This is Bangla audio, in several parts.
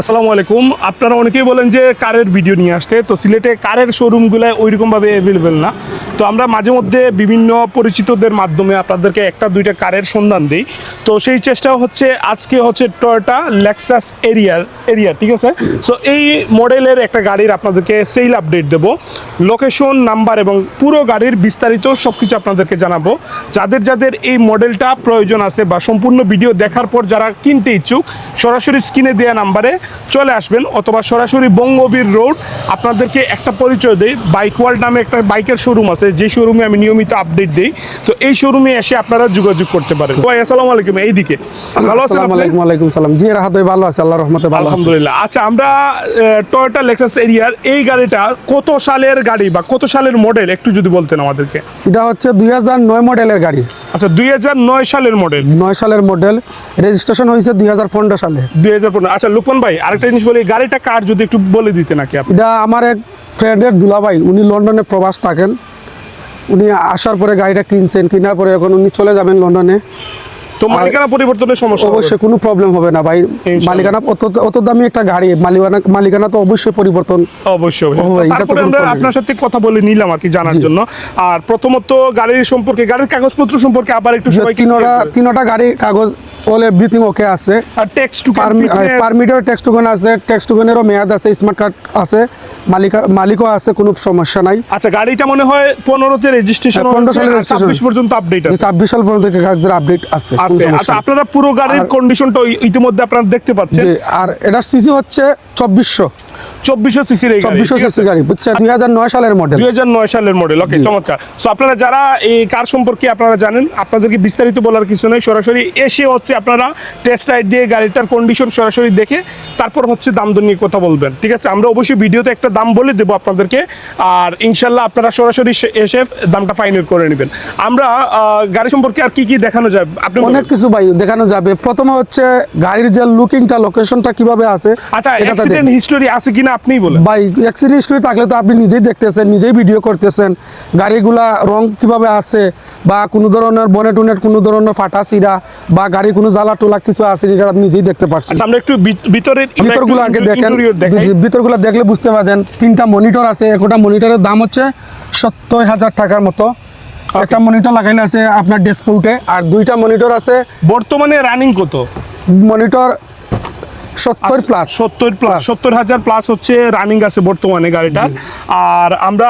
আসসালামু আলাইকুম। আপনারা অনেকেই বলেন যে কারের ভিডিও নিয়ে আসতে, তো সিলেটে কারের শোরুমগুলো ওইরকমভাবে অ্যাভেলেবেল না। তো আমরা মাঝে মধ্যে বিভিন্ন পরিচিতদের মাধ্যমে আপনাদেরকে একটা, দুইটা কারের সন্ধান দিই। তো সেই চেষ্টা হচ্ছে, আজকে হচ্ছে টয়োটা লেক্সাস এরিয়ার এরিয়া ঠিক আছে? সো এই মডেলের একটা গাড়ির আপনাদেরকে সেল আপডেট দেব। লোকেশন নাম্বার এবং পুরো গাড়ির বিস্তারিত সব কিছু আপনাদেরকে জানাব। যাদের যাদের এই মডেলটা প্রয়োজন আছে বা সম্পূর্ণ ভিডিও দেখার পর যারা কিনতে ইচ্ছুক, সরাসরি স্ক্রিনে দেওয়া নাম্বারে চলে আসবেন অথবা সরাসরি বঙ্গবীর রোড। আপনাদেরকে একটা পরিচয় দেই বাইক ওয়ার্ল্ড নামে একটা বাইকের শোরুম আছে যে শোরুমে আমি নিয়মিত আপডেট দিই। তো এই শোরুমে এসে আপনারা যোগাযোগ করতে পারেন। ভাই আসসালামু আলাইকুম এইদিকে। ভালো আছেন? আলাইকুম ওয়ালাইকুম সালাম। জি রাহাত ভাই ভালো আছে আল্লাহর রহমতে ভালো আছে। আলহামদুলিল্লাহ। আচ্ছা আমরা টয়োটা লেক্সাস এরিয়ার এই গাড়িটা কত সালের গাড়ি বা কত সালের মডেল একটু যদি বলতেন আমাদেরকে। এটা হচ্ছে দুই হাজার নয় মডেলের গাড়ি। আচ্ছা দুই হাজার নয় সালের মডেল নয় সালের মডেল রেজিস্ট্রেশন হয়েছে দুই হাজার পনেরো সালে। দুই হাজার পনেরো। আচ্ছা লুকমান ভাই আরেকটা জিনিস বলি গাড়িটা কার যদি একটু বলে দিতেন নাকি আপনি? এটা আমার এক ফ্রেন্ডের দুলাভাই উনি লন্ডনে প্রবাস থাকেন। উনি আসার পরে গাড়িটা কিনছেন কেনার পরে এখন উনি চলে যাবেন লন্ডনে। তো মালিকানা পরিবর্তনের সমস্যা অবশ্যই কোনো প্রবলেম হবে না ভাই। মালিকানা অত অত দামি একটা গাড়ি মালিকানা মালিকানা তো অবশ্যই পরিবর্তন অবশ্যই তারপরে আমরা আপনার সাথে কথা বলে নিলাম আর কি জানার জন্য। আর প্রথমত গাড়ির সম্পর্কে গাড়ির কাগজপত্র সম্পর্কে আবার একটু যে সবাইকে তিনোটা তিনোটা গাড়ি কাগজ অল এভরিথিং ওকে আছে। আর টেক্সট টু পারমিটের টেক্সট টুকন আছে টেক্সট টুকনেরও মেয়াদ আছে স্মার্ট কার্ড আছে মালিক মালিকও আছে কোনো সমস্যা নাই। আচ্ছা গাড়িটা মনে হয় পনেরোতে রেজিস্ট্রেশন হ্যাঁ, 15 সালের রেজিস্ট্রেশন পর্যন্ত আপডেট আছে। ছাব্বিশ সাল পর্যন্ত কাগজের আপডেট আছে আছে। আচ্ছা আপনারা পুরো গাড়ির কন্ডিশনটা ইতিমধ্যে আপনারা দেখতে পাচ্ছেন। আর এটা সিসি হচ্ছে চব্বিশশো। চব্বিশশো সিসির চব্বিশশো সিসি গাড়ি বুঝছেন? দুই হাজার নয় সালের মডেল দুই হাজার নয় সালের মডেল ওকে চমৎকার। সো আপনারা যারা এই কার সম্পর্কে আপনারা জানেন আপনাদেরকে বিস্তারিত বলার কিছু নেই সরাসরি এসে হচ্ছে আপনারা টেস্ট রাইড দিয়ে গাড়িটার কন্ডিশন সরাসরি দেখে তারপর হচ্ছে দাম দর নিয়ে কথা বলবেন ঠিক আছে? আমরা অবশ্যই ভিডিওতে একটা দাম বলে দেবো আপনাদেরকে আর ইনশাল্লাহ আপনারা সরাসরি এসে দামটা ফাইনাল করে নেবেন। আমরা গাড়ি সম্পর্কে আর কি কি দেখানো যায়? আপনি অনেক কিছু ভাই দেখানো যাবে। প্রথমে হচ্ছে গাড়ির যে লুকিংটা লোকেশনটা কীভাবে আছে আচ্ছা অ্যাক্সিডেন্ট হিস্টোরি আছে কিনা আপনিই বলেন। ভাই অ্যাক্সিডেন্ট হিস্ট্রি থাকলে তো আপনি নিজেই দেখতেছেন নিজেই ভিডিও করতেছেন। গাড়িগুলা রং কীভাবে আছে বা কোনো ধরনের বনেট উনেট কোনো ধরনের ফাটা চিরা বা গাড়ি কোনো জ্বালা টোলা কিছু আছে এটা আপনি নিজেই দেখতে পাচ্ছেন আচ্ছা আমরা একটু ভিত- ভিতরের ভিতরগুলো আগে দেখেন। ভিতরগুলো দেখলে বুঝতে পারছেন তিনটা মনিটর আছে একটা মনিটরের দাম হচ্ছে সত্তর হাজার টাকার মতো। একটা মনিটর লাগাইলে আছে আপনার ডেস্কপুটে আর দুইটা মনিটর আছে বর্তমানে রানিং কত? মনিটর সত্তর প্লাস সত্তর প্লাস সত্তর হাজার প্লাস হচ্ছে রানিং আছে বর্তমানে গাড়িটা আর আমরা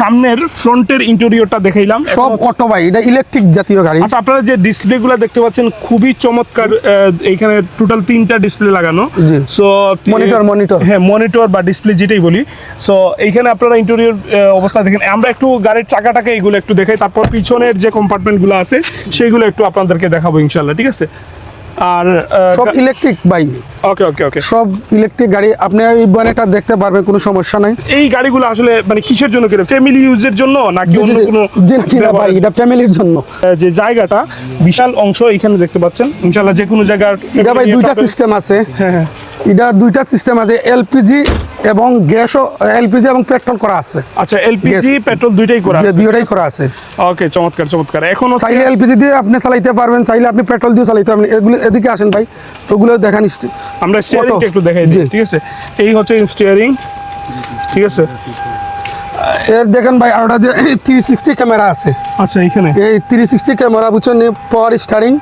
সামনের ফ্রন্টের ইন্টেরিয়রটা দেখাইলাম। সব অটো ভাই এটা ইলেকট্রিক জাতীয় গাড়ি। আচ্ছা আপনারা যে ডিসপ্লে গুলো দেখতে পাচ্ছেন খুবই চমৎকার এইখানে টোটাল তিনটা ডিসপ্লে লাগানো। So Monitor, monitor। হ্যাঁ মনিটর বা ডিসপ্লে যেটাই বলি। সো এইখানে আপনারা ইন্টেরিয়র অবস্থা দেখেন। আমরা একটু গাড়ির চাকাটাকে এইগুলো একটু দেখাই তারপর পিছনের যে কম্পার্টমেন্টগুলো আছে সেইগুলো একটু আপনাদেরকে দেখাবো ইনশাল্লাহ ঠিক আছে? আর সব ইলেকট্রিক বাইক ওকে ওকে ওকে সব ইলেকট্রিক গাড়ি আপনি এই বনেটা দেখতে পারবেন কোনো সমস্যা নাই। এই গাড়িগুলো আসলে মানে কিসের জন্য কিনে? ফ্যামিলি ইউজের জন্য নাকি অন্য কোনো ভাই এটা ফ্যামিলির জন্য। যে জায়গাটা বিশাল অংশ এখানে দেখতে পাচ্ছেন। ইনশাল্লাহ যে কোনো জায়গার এটা ভাই দুইটা সিস্টেম আছে। হ্যাঁ হ্যাঁ। এটা দুইটা সিস্টেম আছে এলপিজি এবং গ্যাসও এলপিজি এবং পেট্রোল করা আছে। আচ্ছা এলপিজি. পেট্রোল দুইটাই করা আছে। দুইটাই করা আছে। ওকে চমৎকার চমৎকার। এখন চাইলে এলপিজি দিয়ে আপনি চালাইতে পারবেন চাইলে আপনি পেট্রোল দিয়ে চালাইতে পারবেন। এগুলো এদিকে আসেন ভাই ওগুলো দেখান আমরা স্টিয়ারিংটা একটু দেখাই দিই ঠিক আছে? এই হচ্ছে স্টিয়ারিং ঠিক আছে? এর দেখেন ভাই আর ওটা যে থ্রি সিক্সটি ক্যামেরা আছে। আচ্ছা এইখানে এই থ্রি সিক্সটি ক্যামেরা বুঝছেন পাওয়ার স্টারিং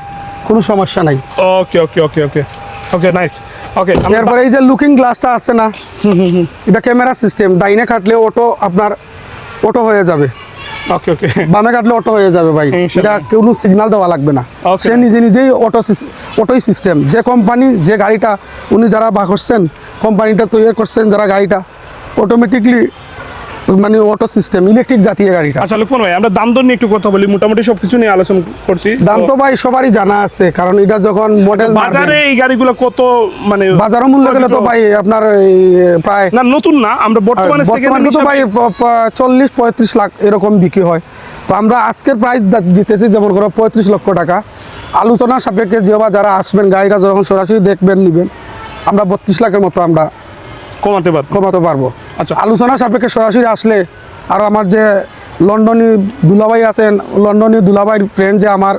কোনো সমস্যা নাই। ওকে ওকে ওকে ওকে। ওকে নাইস ওকে এরপরে এই যে লুকিং গ্লাসটা আছে না এটা ক্যামেরা সিস্টেম ডাইনে কাটলে অটো আপনার অটো হয়ে যাবে। ওকে ওকে বামে কাটলে অটো হয়ে যাবে ভাই। এটা কোনো সিগন্যাল দেওয়া লাগবে না। সে নিজে নিজেই অটো অটোই সিস্টেম যে কোম্পানি যে গাড়িটা উনি যারা বা করছেন কোম্পানিটা তৈরি করছেন যারা গাড়িটা অটোমেটিকলি মানে অটো সিস্টেম ইলেকট্রিক জাতীয় গাড়িটা। আচ্ছা লুকমান ভাই আমরা দাম দর নিয়ে একটু কথা বলি মোটামুটি সবকিছু নিয়ে আলোচনা করছি। দাম তো ভাই সবারই জানা আছে কারণ এটা যখন মডেল বাজারে এই গাড়িগুলো কত মানে বাজার মূল্য গেলে তো ভাই আপনার এই প্রায় না নতুন না আমরা বর্তমানে বর্তমানে তো ভাই চল্লিশ পঁয়ত্রিশ লাখ এরকম বিক্রি হয়। তো আমরা আজকের প্রাইস দিতেছি যেমন করে পঁয়ত্রিশ লক্ষ টাকা। আলোচনা সাপেক্ষে যে বা যারা আসবেন গাড়িটা যখন সরাসরি দেখবেন নেবেন আমরা বত্রিশ লাখের মতো আমরা কমাতে পারব। কমাতে পারব। আচ্ছা। আলোচনা সাপেক্ষে সরাসরি আসলে আর আমার যে লন্ডনী দুলাভাই আছেন লন্ডনী দুলাভাইয়ের ফ্রেন্ড যে আমার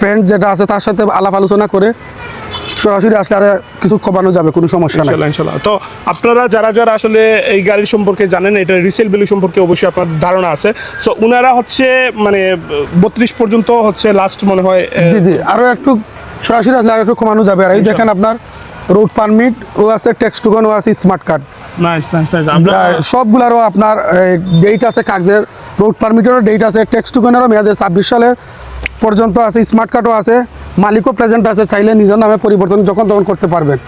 ফ্রেন্ড যেটা আছে তার সাথে আলাপ আলোচনা করে সরাসরি আসলে আর কিছু কমানো যাবে কোনো সমস্যা নাই। ইনশাল্লাহ তো আপনারা যারা যারা আসলে এই গাড়ির সম্পর্কে জানেন এটা রিসেল ভ্যালু সম্পর্কে অবশ্যই আপনার ধারণা আছে। সো উনারা হচ্ছে মানে বত্রিশ পর্যন্ত হচ্ছে লাস্ট মনে হয় জি জি। আরও একটু সরাসরি আসলে আর একটু কমানো যাবে। আর এই দেখেন আপনার রোড পারমিট ও আছে ট্যাক্স টুকন ও আছে স্মার্ট কার্ড সবগুলারও আপনার ডেট আছে কাগজের রোড পারমিটেরও ডেট আছে ট্যাক্স টুকনেরও মেয়াদে ছাব্বিশ সালের পর্যন্ত আছে স্মার্ট কার্ডও আছে। মালিকও প্রেজেন্ট আছে চাইলে নিজের নামে পরিবর্তন যখন তখন করতে পারবেন।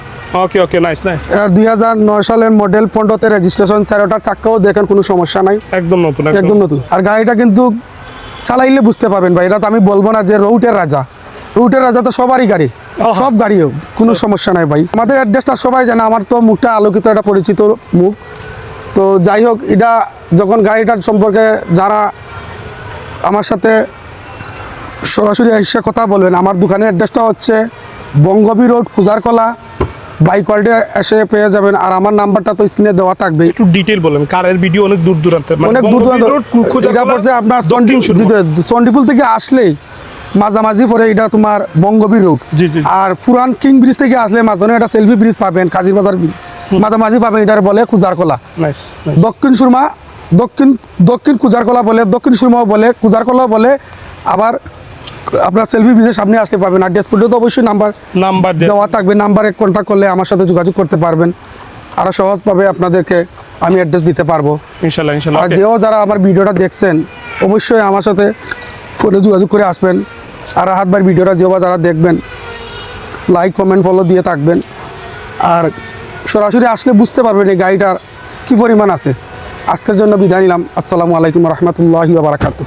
ওকে ওকে নাইস নাইস দুই হাজার নয় সালের মডেল পনেরোতে রেজিস্ট্রেশন চারোটা চাক্কাও দেখেন কোনো সমস্যা নাই। একদম নতুন একদম। নতুন। আর গাড়িটা কিন্তু চালাইলে বুঝতে পারবেন ভাই এটা তো আমি বলব না যে রৌটের রাজা। রাজা তো সবারই গাড়ি। সব গাড়িও কোনো সমস্যা নাই ভাই। আমাদের অ্যাড্রেসটা সবাই জানে আমার তো মুখটা আলোকিত একটা পরিচিত মুখ। তো যাই হোক এটা যখন গাড়িটার সম্পর্কে যারা আমার সাথে সরাসরি এসে কথা বলবেন আমার দোকানের অ্যাড্রেসটা হচ্ছে বঙ্গবী রোড কুজারকলা বাইক ওয়ার্ল্ডে এসে পেয়ে যাবেন আর আমার নাম্বারটা তো স্ক্রিনে দেওয়া থাকবে একটু ডিটেল বলেন কারের ভিডিও অনেক দূর দূরান্তে মানে অনেক দূর দূরান্ত এটা পড়ছে আপনার চন্ডিপুল থেকে আসলেই। মাঝামাঝি পরে এটা তোমার বঙ্গবীর রোড। আর পুরান কিং ব্রিজ থেকে আসলে মাঝখানে একটা সেলফি ব্রিজ পাবেন কাজীর বাজার ব্রিজ মাঝামাঝি পাবেন এটার বলে কুজারকলা। দক্ষিণ সুরমা দক্ষিণ দক্ষিণ কুজারকলা বলে দক্ষিণ সুরমাও বলে কুজারকলা বলে আবার আপনার সেলফি ব্রিজের সামনে আসতে পারবেন। আর ডেসপুটে তো অবশ্যই নাম্বার নাম্বার দেওয়া থাকবে নাম্বারে কন্ট্যাক্ট করলে আমার সাথে যোগাযোগ করতে পারবেন। আরও সহজভাবে আপনাদেরকে আমি অ্যাড্রেস দিতে পারব। ইনশাল্লাহ ইনশাল্লাহ। আর যেও যারা আমার ভিডিওটা দেখছেন অবশ্যই আমার সাথে ফোনে যোগাযোগ করে আসবেন। আর হাতবার ভিডিওটা যেবা যারা দেখবেন লাইক কমেন্ট ফলো দিয়ে থাকবেন। আর সরাসরি আসলে বুঝতে পারবেন এই গাড়িটার কী পরিমাণ আছে। আজকের জন্য বিদায় নিলাম। আসসালামু আলাইকুম রহমতুল্লাহি বারাকাতু